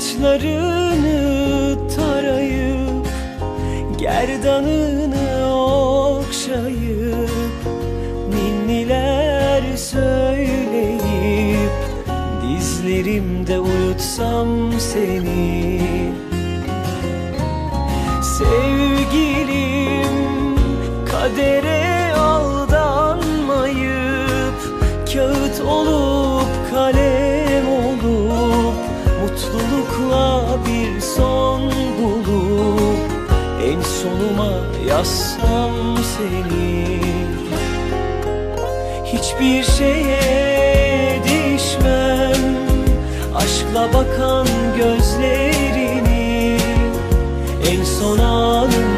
saçlarını tarayıp Gerdanını okşayıp Ninniler söyleyip Dizlerimde uyutsam seni. Sevgilim kadere yazsam seni. Hiçbir şeye değişmem. Aşkla bakan gözlerini En son anımda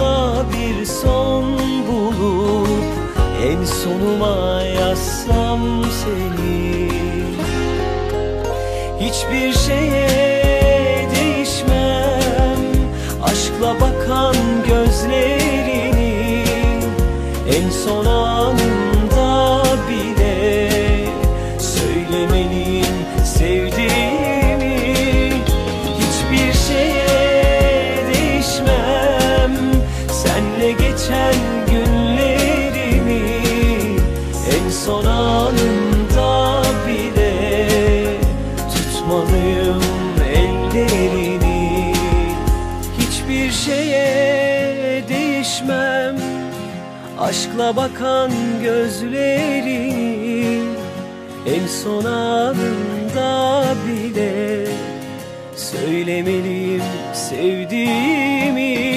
Mutlulukla bir son bulup En sonuma yazsam seni. Hiçbir şeye değişmem Aşkla bakan gözlerini En son anında şeye değişmem Aşkla bakan gözlerini En son anında bile Söylemeliyim sevdiğimi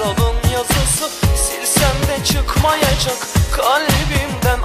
ister alın yazısı Silsem de çıkmayacak. Kalbimden